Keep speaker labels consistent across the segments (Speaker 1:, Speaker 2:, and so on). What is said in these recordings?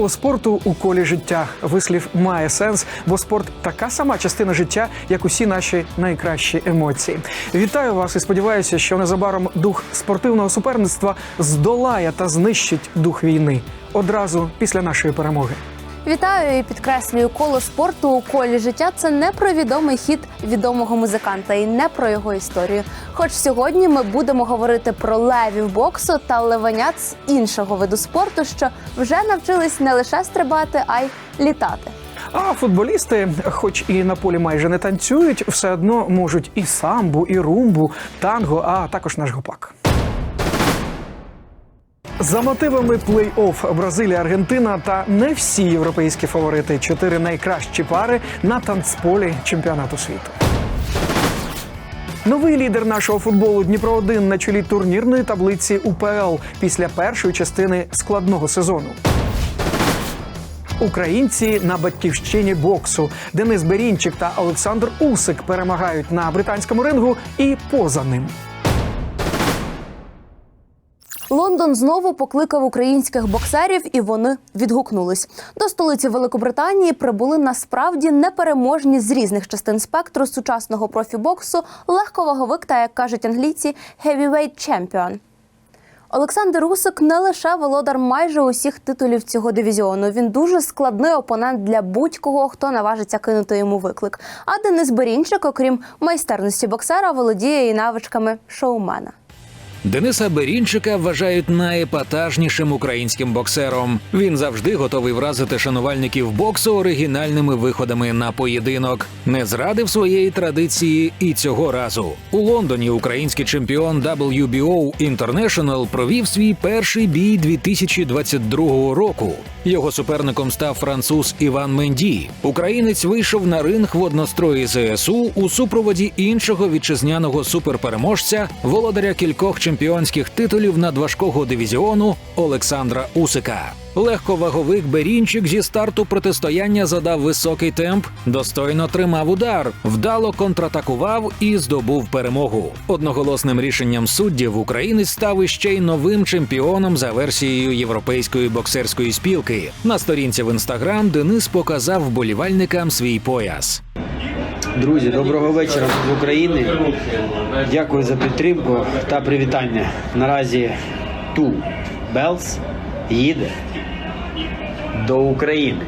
Speaker 1: Коло спорту у колі життя. Вислів має сенс, бо спорт така сама частина життя, як усі наші найкращі емоції. Вітаю вас і сподіваюся, що незабаром дух спортивного суперництва здолає та знищить дух війни одразу після нашої перемоги.
Speaker 2: Вітаю і підкреслюю коло спорту у колі життя. Це не про відомий хіт відомого музиканта і не про його історію. Хоч сьогодні ми будемо говорити про левів боксу та левенят з іншого виду спорту, що вже навчились не лише стрибати, а й літати.
Speaker 1: А футболісти, хоч і на полі майже не танцюють, все одно можуть і самбу, і румбу, танго, а також наш гопак. За мотивами плей-офф Бразилія, Аргентина та не всі європейські фаворити чотири найкращі пари на танцполі чемпіонату світу. Новий лідер нашого футболу Дніпро 1 на чолі турнірної таблиці УПЛ після першої частини складного сезону. Українці на батьківщині боксу Денис Берінчик та Олександр Усик перемагають на британському рингу і поза ним.
Speaker 2: Лондон знову покликав українських боксерів, і вони відгукнулись. До столиці Великобританії прибули насправді непереможні з різних частин спектру сучасного профібоксу легковаговик та, як кажуть англійці, heavyweight champion. Олександр Усик не лише володар майже усіх титулів цього дивізіону. Він дуже складний опонент для будь-кого, хто наважиться кинути йому виклик. А Денис Берінчик, окрім майстерності боксера, володіє і навичками шоумена.
Speaker 3: Дениса Берінчика вважають найепатажнішим українським боксером. Він завжди готовий вразити шанувальників боксу оригінальними виходами на поєдинок. Не зрадив своєї традиції і цього разу. У Лондоні український чемпіон WBO International провів свій перший бій 2022 року. Його суперником став француз Іван Менді. Українець вийшов на ринг в однострої ЗСУ у супроводі іншого вітчизняного суперпереможця, володаря кількох чемпіонських титулів надважкого дивізіону Олександра Усика. Легковаговик Берінчик зі старту протистояння задав високий темп, достойно тримав удар, вдало контратакував і здобув перемогу. Одноголосним рішенням суддів українець став іще й новим чемпіоном за версією Європейської боксерської спілки. На сторінці в інстаграм Денис показав вболівальникам свій пояс.
Speaker 4: Друзі, доброго вечора з України. Дякую за підтримку та привітання. Наразі Ту Белс їде до України.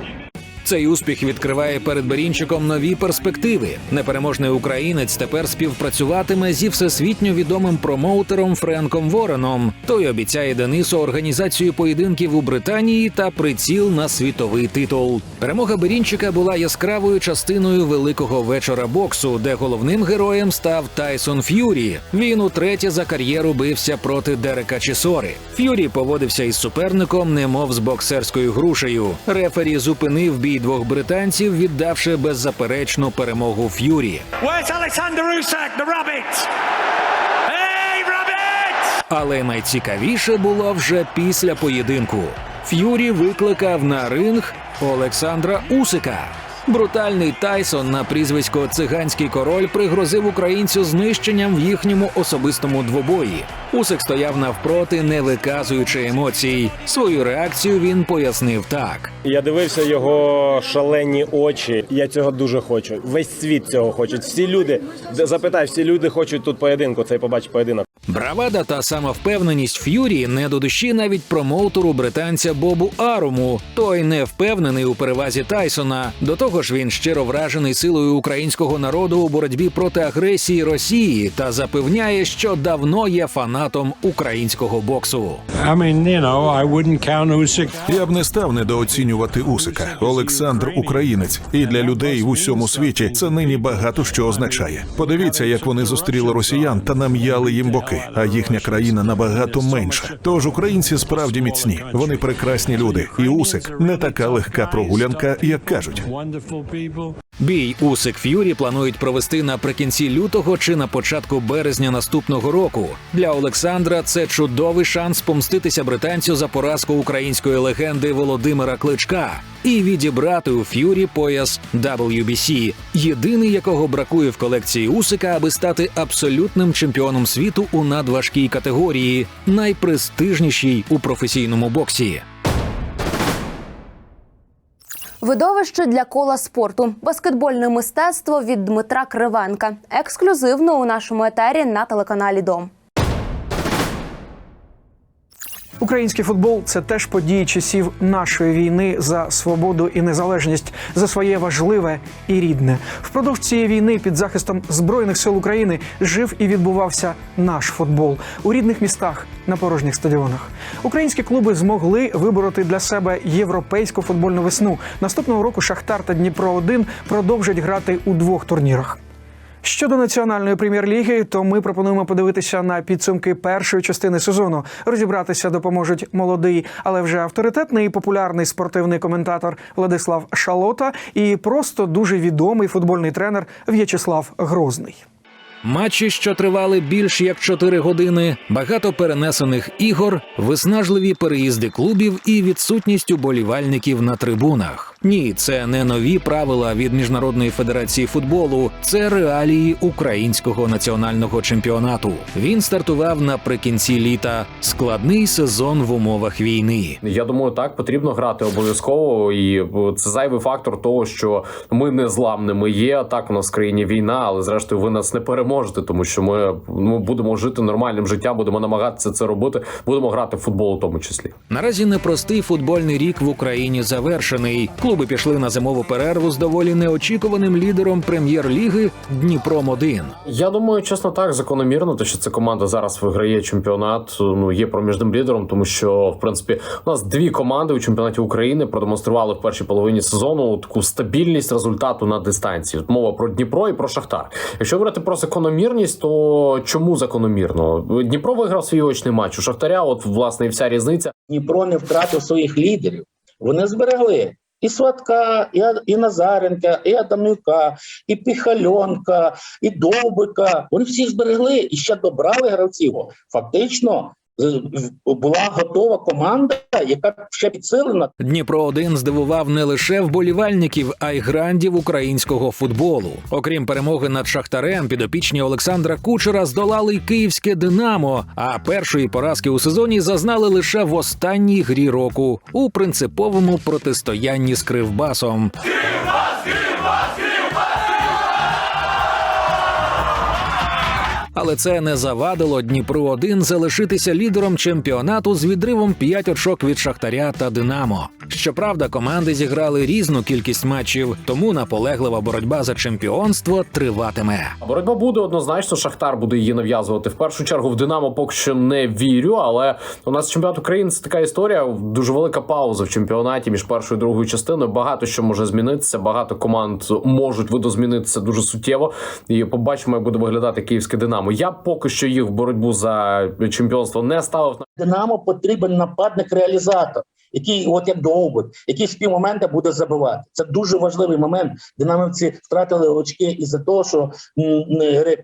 Speaker 3: Цей успіх відкриває перед Берінчиком нові перспективи. Непереможний українець тепер співпрацюватиме зі всесвітньо відомим промоутером Френком Вореном. Той обіцяє Денису організацію поєдинків у Британії та приціл на світовий титул. Перемога Берінчика була яскравою частиною великого вечора боксу, де головним героєм став Тайсон Ф'юрі. Він утретє за кар'єру бився проти Дерека Чісори. Ф'юрі поводився із суперником, немов з боксерською грушею. Рефері зупинив бій двох британців, віддавши беззаперечну перемогу Ф'юрі. Але найцікавіше було вже після поєдинку. Ф'юрі викликав на ринг Олександра Усика. Брутальний Тайсон на прізвисько Циганський король пригрозив українцю знищенням в їхньому особистому двобої. Усик стояв навпроти, не виказуючи емоцій. Свою реакцію він пояснив так.
Speaker 5: Я дивився його шалені очі. Я цього дуже хочу. Весь світ цього хоче. Всі люди запитай, всі люди хочуть тут поєдинку. Цей побачить поєдинок.
Speaker 3: Бравада та самовпевненість Ф'юрі не до душі навіть промоутеру британця Бобу Аруму. Той не впевнений у перевазі Тайсона. До того ж, він щиро вражений силою українського народу у боротьбі проти агресії Росії та запевняє, що давно є фанатом українського боксу.
Speaker 6: I mean, you know, I wouldn't count Usyk.
Speaker 7: Я б не став недооцінювати Усика. Олександр українець, і для людей в усьому світі це нині багато що означає. Подивіться, як вони зустріли росіян та нам'яли їм боки, а їхня країна набагато менша. Тож українці справді міцні. Вони прекрасні люди, і Усик не така легка прогулянка, як кажуть.
Speaker 3: Бій Усик Ф'юрі планують провести наприкінці лютого чи на початку березня наступного року. Для Олександра це чудовий шанс помститися британцю за поразку української легенди Володимира Кличка і відібрати у Ф'юрі пояс WBC, єдиний якого бракує в колекції Усика, аби стати абсолютним чемпіоном світу у надважкій категорії, найпрестижнішій у професійному боксі.
Speaker 2: Видовище для кола спорту, баскетбольне мистецтво від Дмитра Кривенка. Ексклюзивно у нашому етері на телеканалі Дом.
Speaker 1: Український футбол це теж події часів нашої війни за свободу і незалежність, за своє важливе і рідне. Впродовж цієї війни під захистом збройних сил України жив і відбувався наш футбол у рідних містах на порожніх стадіонах. Українські клуби змогли вибороти для себе європейську футбольну весну. Наступного року Шахтар та Дніпро 1 продовжать грати у двох турнірах. Щодо національної прем'єр-ліги, то ми пропонуємо подивитися на підсумки першої частини сезону. Розібратися допоможуть молодий, але вже авторитетний і популярний спортивний коментатор Владислав Шалота і просто дуже відомий футбольний тренер В'ячеслав Грозний.
Speaker 3: Матчі, що тривали більш як 4 години, багато перенесених ігор, виснажливі переїзди клубів і відсутність уболівальників на трибунах. Ні, це не нові правила від міжнародної федерації футболу, це реалії українського національного чемпіонату. Він стартував наприкінці літа. Складний сезон в умовах війни.
Speaker 8: Я думаю, так потрібно грати обов'язково, і е, це зайвий фактор того, що ми не зламними є. Так у нас в країні війна, але зрештою ви нас не переможете, тому що ми, ми будемо жити нормальним життям, будемо намагатися це робити. Будемо грати в футбол у тому числі.
Speaker 3: Наразі непростий футбольний рік в Україні завершений. Клуби пішли на зимову перерву з доволі неочікуваним лідером прем'єр-ліги Дніпром 1
Speaker 8: Я думаю, чесно так, закономірно, те, що ця команда зараз виграє чемпіонат. Ну є проміжним лідером, тому що в принципі у нас дві команди у чемпіонаті України продемонстрували в першій половині сезону таку стабільність результату на дистанції. От мова про Дніпро і про Шахтар. Якщо говорити про закономірність, то чому закономірно? Дніпро виграв свій очний матч у Шахтаря. От власне і вся різниця.
Speaker 9: Дніпро не втратив своїх лідерів. Вони зберегли і Сватка, і, Назаренка, і Адамюка, і Піхальонка, і Довбика. Вони всіх зберегли і ще добрали гравців. Фактично була готова команда, яка ще підсилена.
Speaker 3: Дніпро 1 здивував не лише вболівальників, а й грандів українського футболу. Окрім перемоги над Шахтарем, підопічні Олександра Кучера здолали й київське Динамо. А першої поразки у сезоні зазнали лише в останній грі року у принциповому протистоянні з Кривбасом. Але це не завадило Дніпру 1 залишитися лідером чемпіонату з відривом 5 очок від Шахтаря та Динамо. Щоправда, команди зіграли різну кількість матчів, тому наполеглива боротьба за чемпіонство триватиме.
Speaker 8: Боротьба буде однозначно. Шахтар буде її нав'язувати. В першу чергу в Динамо поки що не вірю. Але у нас чемпіонат України це така історія. Дуже велика пауза в чемпіонаті між першою і другою частиною. Багато що може змінитися. Багато команд можуть видозмінитися дуже суттєво. І побачимо, як буде виглядати київське Динамо. Я поки що їх в боротьбу за чемпіонство не ставив.
Speaker 9: Динамо потрібен нападник-реалізатор, який, от як Довбик, який з півмомента буде забивати. Це дуже важливий момент. Динамівці втратили очки із-за того, що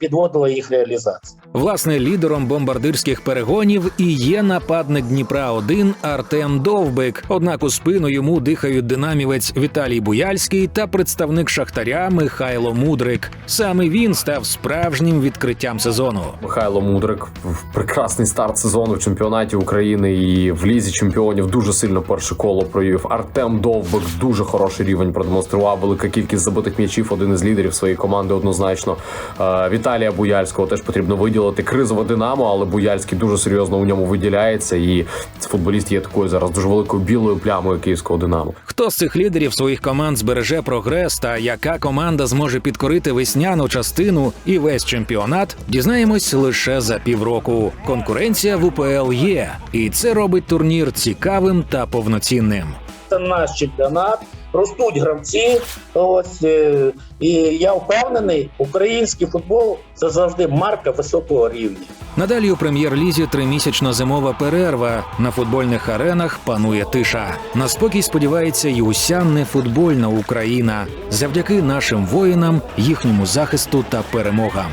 Speaker 9: підводила їх реалізація.
Speaker 3: Власне, лідером бомбардирських перегонів і є нападник Дніпра 1 Артем Довбик. Однак у спину йому дихають динамівець Віталій Буяльський та представник Шахтаря Михайло Мудрик. Саме він став справжнім відкриттям сезону.
Speaker 8: Михайло Мудрик в прекрасний старт сезону в чемпіонаті України і в лізі чемпіонів дуже сильно перше коло провів. Артем Довбик дуже хороший рівень продемонстрував. Велика кількість забитих м'ячів. Один із лідерів своєї команди однозначно. Е, Віталія Буяльського теж потрібно виділити. Кризове Динамо, але Буяльський дуже серйозно у ньому виділяється. І футболіст є такою зараз дуже великою білою плямою київського Динамо.
Speaker 3: Хто з цих лідерів своїх команд збереже прогрес та яка команда зможе підкорити весняну частину і весь чемпіонат, дізнаємось лише за півроку. Конкуренція в УПЛ є, і це робить турнір цікавим та повноцінним.
Speaker 9: Це наш чемпіонат. Ростуть гравці. Ось е, і я впевнений, український футбол це завжди марка високого рівня.
Speaker 3: Надалі у прем'єр-лізі тримісячна зимова перерва. На футбольних аренах панує тиша. На спокій сподівається й уся нефутбольна Україна завдяки нашим воїнам, їхньому захисту та перемогам.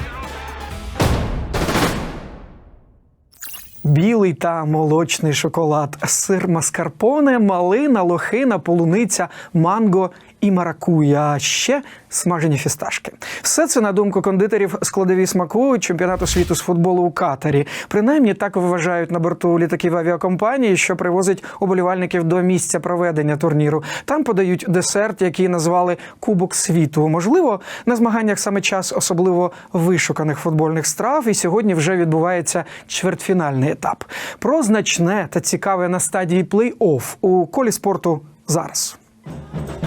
Speaker 1: Білий та молочний шоколад, сир маскарпоне, малина, лохина, полуниця, манго і маракуя, а ще смажені фісташки. Все це на думку кондитерів складові смаку чемпіонату світу з футболу у Катарі. Принаймні так вважають на борту літаків авіакомпанії, що привозить оболівальників до місця проведення турніру. Там подають десерт, який назвали Кубок світу. Можливо, на змаганнях саме час особливо вишуканих футбольних страв. І сьогодні вже відбувається чвертьфінальний етап. Про значне та цікаве на стадії плей-офф у колі спорту зараз.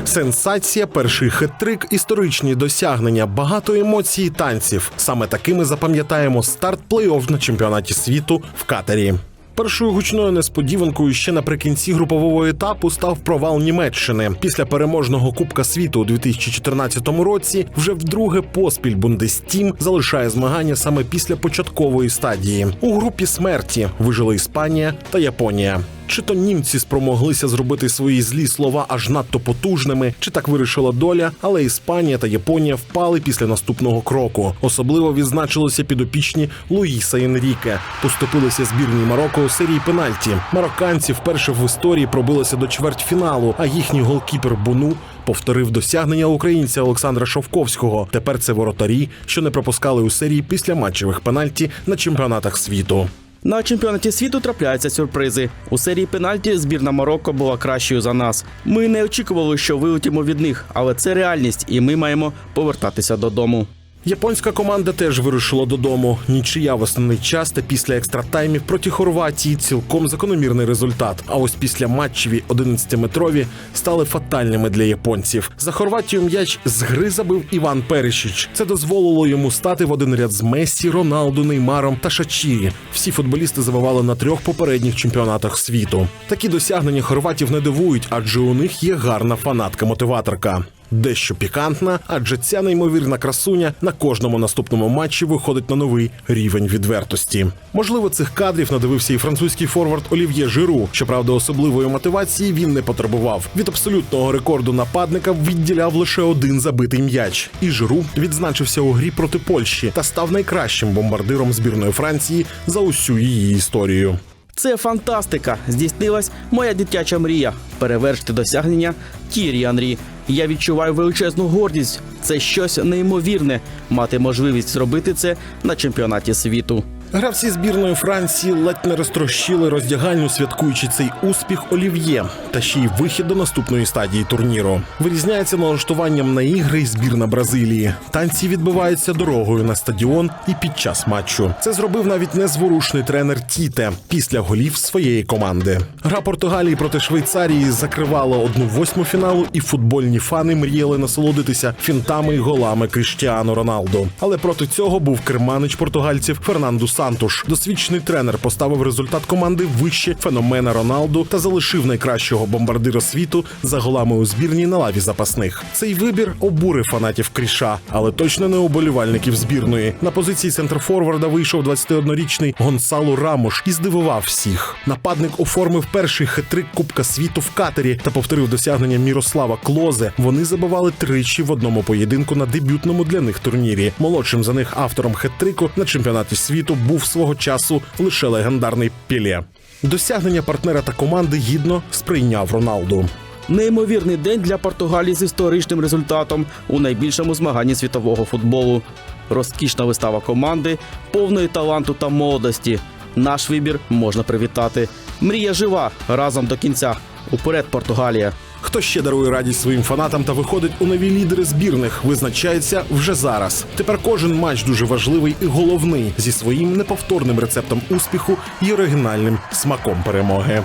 Speaker 10: Сенсація, перший хет-трик, історичні досягнення, багато емоцій і танців. Саме такими запам'ятаємо старт плей-офф на чемпіонаті світу в Катарі. Першою гучною несподіванкою ще наприкінці групового етапу став провал Німеччини. Після переможного Кубка світу у 2014 році вже вдруге поспіль Бундестім залишає змагання саме після початкової стадії. У групі смерті вижили Іспанія та Японія. Чи то німці спромоглися зробити свої злі слова аж надто потужними, чи так вирішила доля, але Іспанія та Японія впали після наступного кроку. Особливо відзначилися підопічні Луїса Енріке. Поступилися збірній Марокко у серії пенальті. Марокканці вперше в історії пробилися до чвертьфіналу, а їхній голкіпер Буну повторив досягнення українця Олександра Шовковського. Тепер це воротарі, що не пропускали у серії після матчевих пенальті на чемпіонатах світу.
Speaker 11: На чемпіонаті світу трапляються сюрпризи. У серії пенальті збірна Марокко була кращою за нас. Ми не очікували, що вилетімо від них, але це реальність, і ми маємо повертатися додому.
Speaker 10: Японська команда теж вирушила додому. Нічия в основний час та після екстратаймів проти Хорватії цілком закономірний результат. А ось після матчеві 11-метрові стали фатальними для японців. За Хорватію м'яч з гри забив Іван Перешіч. Це дозволило йому стати в один ряд з Мессі, Роналду, Неймаром та Шачірі. Всі футболісти забивали на трьох попередніх чемпіонатах світу. Такі досягнення хорватів не дивують, адже у них є гарна фанатка-мотиваторка. Дещо пікантна, адже ця неймовірна красуня на кожному наступному матчі виходить на новий рівень відвертості. Можливо, цих кадрів надивився і французький форвард Олів'є Жиру. Щоправда, особливої мотивації він не потребував. Від абсолютного рекорду нападника відділяв лише один забитий м'яч. І Жиру відзначився у грі проти Польщі та став найкращим бомбардиром збірної Франції за усю її історію.
Speaker 11: Це фантастика. Здійснилась моя дитяча мрія перевершити досягнення Тірі Анрі. Я відчуваю величезну гордість. Це щось неймовірне мати можливість зробити це на чемпіонаті світу.
Speaker 10: Гравці збірної Франції ледь не розтрощили роздягальню, святкуючи цей успіх Олів'є та ще й вихід до наступної стадії турніру. Вирізняється налаштуванням на ігри й збірна Бразилії. Танці відбиваються дорогою на стадіон і під час матчу. Це зробив навіть незворушний тренер Тіте після голів своєї команди. Гра Португалії проти Швейцарії закривала одну восьму фіналу, і футбольні фани мріяли насолодитися фінтами й голами Кріштіану Роналду. Але проти цього був керманич португальців Фернанду Сантуш. Досвідчений тренер поставив результат команди вище феномена Роналду та залишив найкращого бомбардира світу за голами у збірній на лаві запасних. Цей вибір обурив фанатів Кріша, але точно не уболівальників збірної. На позиції центрфорварда вийшов 21-річний Гонсалу Рамош і здивував всіх. Нападник оформив перший хитрик Кубка світу в Катері та повторив досягнення Мірослава Клозе. Вони забивали тричі в одному поєдинку на дебютному для них турнірі. Молодшим за них автором хет-трику на чемпіонаті світу був свого часу лише легендарний Пілє. Досягнення партнера та команди гідно сприйняв Роналду.
Speaker 11: Неймовірний день для Португалії з історичним результатом у найбільшому змаганні світового футболу. Розкішна вистава команди, повної таланту та молодості. Наш вибір можна привітати. Мрія жива разом до кінця. Уперед, Португалія.
Speaker 10: Хто ще дарує радість своїм фанатам та виходить у нові лідери збірних, визначається вже зараз. Тепер кожен матч дуже важливий і головний зі своїм неповторним рецептом успіху і оригінальним смаком перемоги.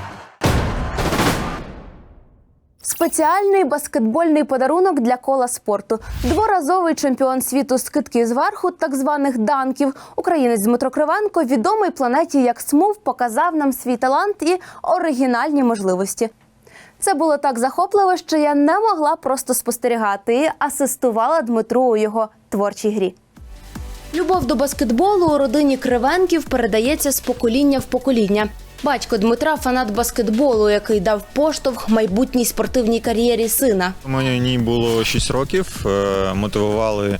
Speaker 2: Спеціальний баскетбольний подарунок для кола спорту. Дворазовий чемпіон світу з китків зверху, так званих данків. Українець Дмитро Кривенко, відомий планеті як Смув, показав нам свій талант і оригінальні можливості. Це було так захопливо, що я не могла просто спостерігати і асистувала Дмитру у його творчій грі. Любов до баскетболу у родині Кривенків передається з покоління в покоління. Батько Дмитра фанат баскетболу, який дав поштовх майбутній спортивній кар'єрі сина.
Speaker 12: Мені було 6 років, е, мотивували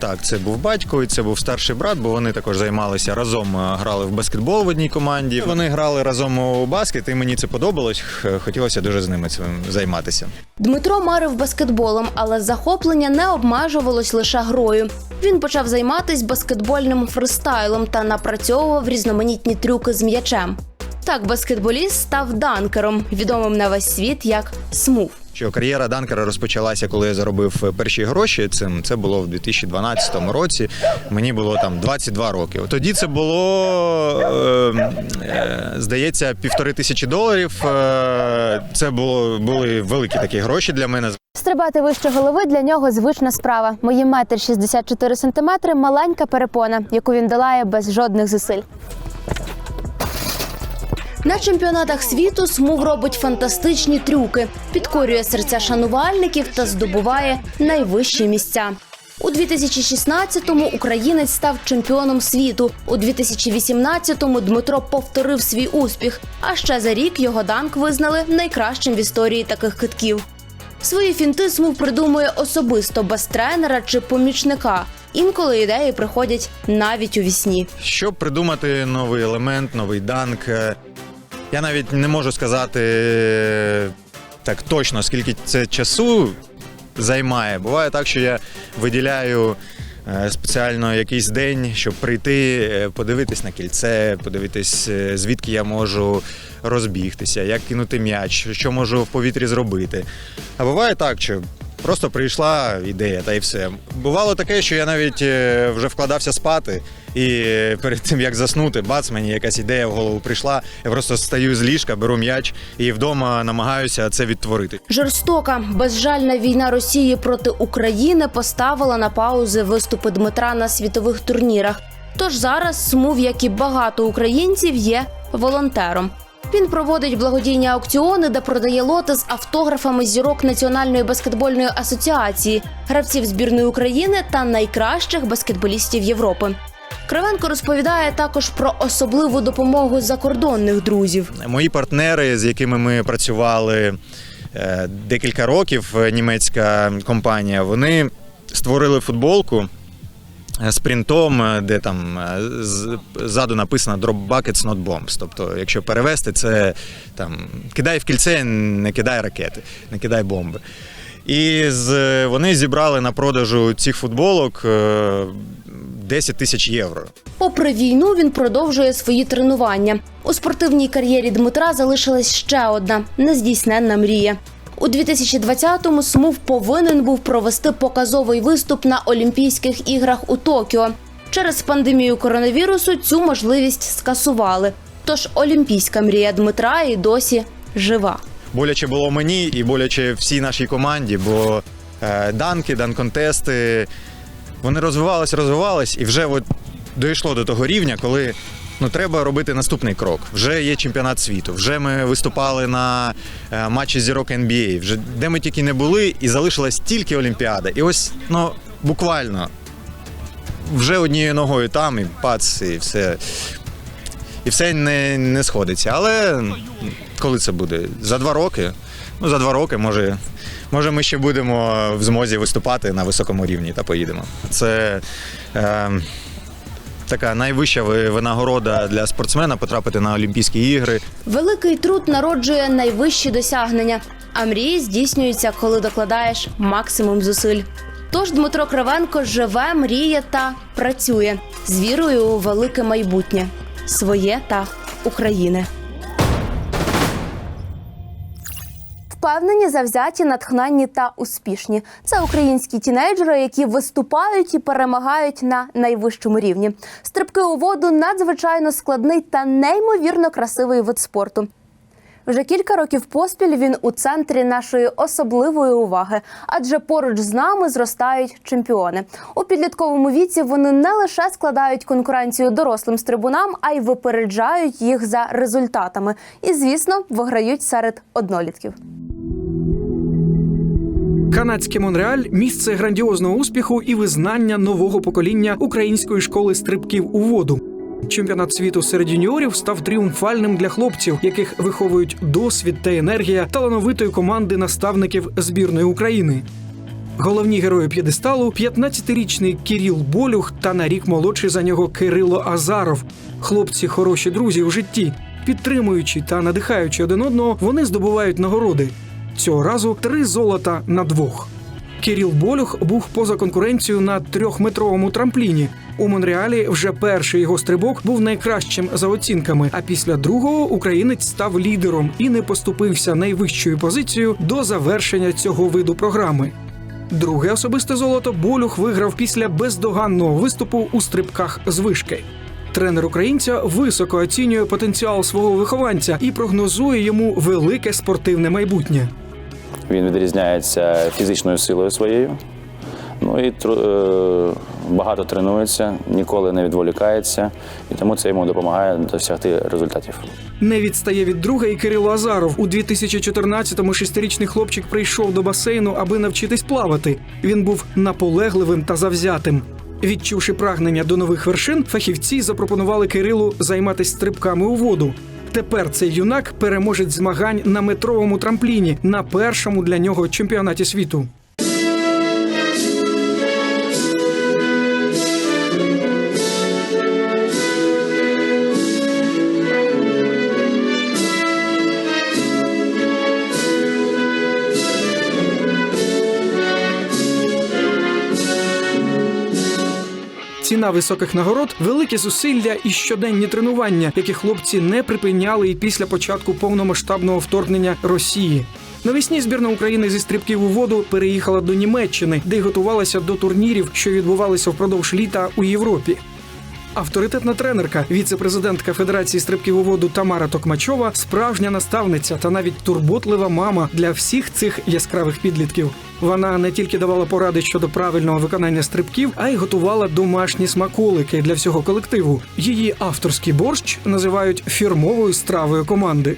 Speaker 12: Так, це був батько і це був старший брат, бо вони також займалися разом, е, грали в баскетбол в одній команді. Вони грали разом у баскет, і мені це подобалось. Хотілося дуже з ними цим займатися.
Speaker 2: Дмитро марив баскетболом, але захоплення не обмежувалось лише грою. Він почав займатися баскетбольним фристайлом та напрацьовував різноманітні трюки з м'ячем. Так, баскетболіст став данкером, відомим на весь світ як смув.
Speaker 12: Що кар'єра данкера розпочалася, коли я заробив перші гроші. Цим це було в 2012 році. Мені було там 22 роки. Тоді це було е, е, здається півтори тисячі доларів. Е, це було були великі такі гроші для мене.
Speaker 2: Стрибати вище голови для нього звична справа. Мої метр 64 сантиметри маленька перепона, яку він долає без жодних зусиль. На чемпіонатах світу Смув робить фантастичні трюки, підкорює серця шанувальників та здобуває найвищі місця. У 2016-му українець став чемпіоном світу. У 2018-му Дмитро повторив свій успіх. А ще за рік його данк визнали найкращим в історії таких китків. Свої фінти Смув придумує особисто без тренера чи помічника. Інколи ідеї приходять навіть у вісні.
Speaker 12: Щоб придумати новий елемент, новий данк. Я навіть не можу сказати е, так точно, скільки це часу займає. Буває так, що я виділяю е, спеціально якийсь день, щоб прийти, е, подивитись на кільце, подивитись, звідки я можу розбігтися, як кинути м'яч, що можу в повітрі зробити. А буває так, що просто прийшла ідея, та й все. Бувало таке, що я навіть е, вже вкладався спати, і е, перед тим як заснути, бац, мені якась ідея в голову прийшла. Я просто стаю з ліжка, беру м'яч і вдома намагаюся це відтворити.
Speaker 2: Жорстока, безжальна війна Росії проти України поставила на паузи виступи Дмитра на світових турнірах. Тож зараз Смув, як і багато українців, є волонтером. Він проводить благодійні аукціони, де продає лоти з автографами зірок Національної баскетбольної асоціації, гравців збірної України та найкращих баскетболістів Європи. Кривенко розповідає також про особливу допомогу закордонних друзів.
Speaker 12: Мої партнери, з якими ми працювали е, декілька років, е, німецька компанія, вони створили футболку. Е, З принтом, е, де там е, ззаду написано «Drop buckets, not bombs». Тобто, якщо перевести, це там кидай в кільце, не кидай ракети, не кидай бомби. І з, вони зібрали на продажу цих футболок е, 10 тисяч євро.
Speaker 2: Попри війну, він продовжує свої тренування. У спортивній кар'єрі Дмитра залишилась ще одна нездійсненна мрія. У 2020-му Смув повинен був провести показовий виступ на Олімпійських іграх у Токіо. Через пандемію коронавірусу цю можливість скасували. Тож олімпійська мрія Дмитра і досі жива.
Speaker 12: боляче було мені і боляче всій нашій команді, бо е, данки, данконтести, вони розвивались, розвивались, і вже от дійшло до того рівня, коли ну, треба робити наступний крок. Вже є чемпіонат світу, вже ми виступали на е, матчі зірок NBA, вже де ми тільки не були, і залишилась тільки Олімпіада. І ось ну, буквально вже однією ногою там, і пац, і все. І все не, не сходиться. Але коли це буде? За два роки. Ну, за два роки, може, може, ми ще будемо в змозі виступати на високому рівні та поїдемо. Це е, така найвища винагорода для спортсмена потрапити на Олімпійські ігри.
Speaker 2: Великий труд народжує найвищі досягнення, а мрії здійснюються, коли докладаєш максимум зусиль. Тож Дмитро Кривенко живе, мріє та працює з вірою у велике майбутнє своє та України. Впевнені, завзяті, натхненні та успішні. Це українські тінейджери, які виступають і перемагають на найвищому рівні. Стрибки у воду надзвичайно складний та неймовірно красивий вид спорту. Вже кілька років поспіль він у центрі нашої особливої уваги, адже поруч з нами зростають чемпіони. У підлітковому віці вони не лише складають конкуренцію дорослим стрибунам, а й випереджають їх за результатами. І, звісно, виграють серед однолітків.
Speaker 1: Канадський Монреаль місце грандіозного успіху і визнання нового покоління української школи стрибків у воду. Чемпіонат світу серед юніорів став тріумфальним для хлопців, яких виховують досвід та енергія талановитої команди наставників збірної України. Головні герої п'єдесталу 15-річний Кіріл Болюх та на рік молодший за нього Кирило Азаров. Хлопці хороші друзі у житті. Підтримуючи та надихаючи один одного, вони здобувають нагороди. Цього разу три золота на двох. Кіріл Болюх був поза конкуренцією на трьохметровому трампліні. У Монреалі вже перший його стрибок був найкращим за оцінками. А після другого українець став лідером і не поступився найвищою позицією до завершення цього виду програми. Друге особисте золото Болюх виграв після бездоганного виступу у стрибках з вишки. Тренер українця високо оцінює потенціал свого вихованця і прогнозує йому велике спортивне майбутнє.
Speaker 13: Він відрізняється фізичною силою своєю. Ну і е, багато тренується, ніколи не відволікається, і тому це йому допомагає досягти результатів.
Speaker 1: Не відстає від друга і Кирило Азаров. У 2014-му шестирічний хлопчик прийшов до басейну, аби навчитись плавати. Він був наполегливим та завзятим. Відчувши прагнення до нових вершин, фахівці запропонували Кирилу займатися стрибками у воду. Тепер цей юнак переможець змагань на метровому трампліні на першому для нього чемпіонаті світу. Ціна високих нагород великі зусилля і щоденні тренування, які хлопці не припиняли і після початку повномасштабного вторгнення Росії. Навесні збірна України зі стрибків у воду переїхала до Німеччини, де й готувалася до турнірів, що відбувалися впродовж літа у Європі. Авторитетна тренерка, віце-президентка Федерації стрибків у воду Тамара Токмачова, справжня наставниця та навіть турботлива мама для всіх цих яскравих підлітків. Вона не тільки давала поради щодо правильного виконання стрибків, а й готувала домашні смаколики для всього колективу. Її авторський борщ називають фірмовою стравою команди.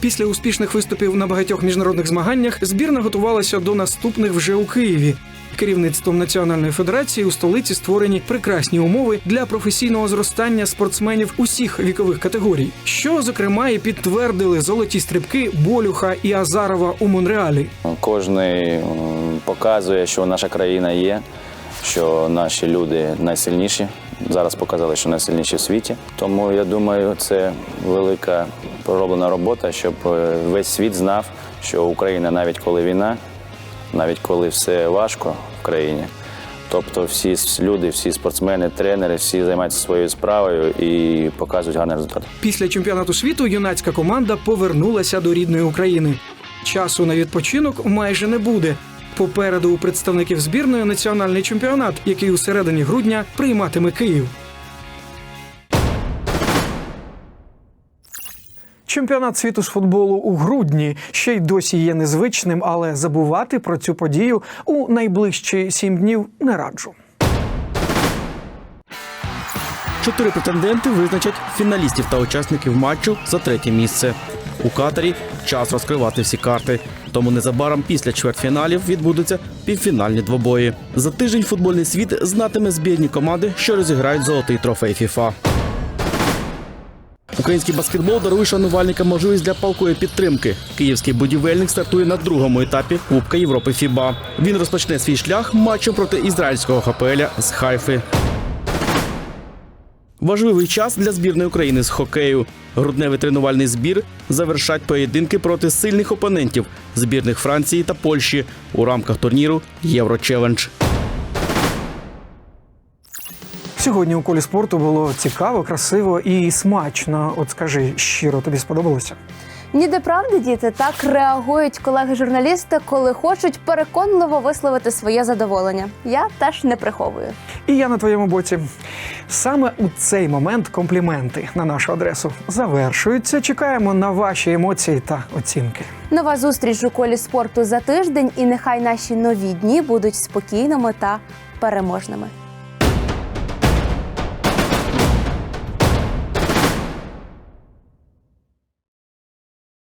Speaker 1: Після успішних виступів на багатьох міжнародних змаганнях збірна готувалася до наступних вже у Києві. Керівництвом національної федерації у столиці створені прекрасні умови для професійного зростання спортсменів усіх вікових категорій, що зокрема і підтвердили золоті стрибки Болюха і Азарова у Монреалі.
Speaker 13: Кожний показує, що наша країна є, що наші люди найсильніші. Зараз показали, що найсильніші в світі. Тому я думаю, це велика пророблена робота, щоб е, весь світ знав, що Україна, навіть коли війна, навіть коли все важко в країні. Тобто всі люди, всі спортсмени, тренери, всі займаються своєю справою і показують гарний результат.
Speaker 1: Після чемпіонату світу юнацька команда повернулася до рідної України. Часу на відпочинок майже не буде. Попереду у представників збірної національний чемпіонат, який у середині грудня прийматиме Київ. Чемпіонат світу з футболу у грудні ще й досі є незвичним, але забувати про цю подію у найближчі сім днів не раджу.
Speaker 11: Чотири претенденти визначать фіналістів та учасників матчу за третє місце. У Катарі час розкривати всі карти. Тому незабаром після чвертьфіналів відбудуться півфінальні двобої. За тиждень футбольний світ знатиме збірні команди, що розіграють золотий трофей ФІФА. Український баскетбол дарує шанувальникам можливість для палкої підтримки. Київський будівельник стартує на другому етапі Кубка Європи ФІБА. Він розпочне свій шлях матчем проти ізраїльського ХПЛ з Хайфи. Важливий час для збірної України з хокею. Грудневий тренувальний збір завершать поєдинки проти сильних опонентів збірних Франції та Польщі у рамках турніру Єврочелендж.
Speaker 1: Сьогодні у колі спорту було цікаво, красиво і смачно. От скажи щиро, тобі сподобалося?
Speaker 2: Ніде правди, діти, так реагують колеги-журналісти, коли хочуть переконливо висловити своє задоволення. Я теж не приховую.
Speaker 1: І я на твоєму боці. Саме у цей момент компліменти на нашу адресу завершуються. Чекаємо на ваші емоції та оцінки.
Speaker 2: Нова зустріч у колі спорту за тиждень, і нехай наші нові дні будуть спокійними та переможними.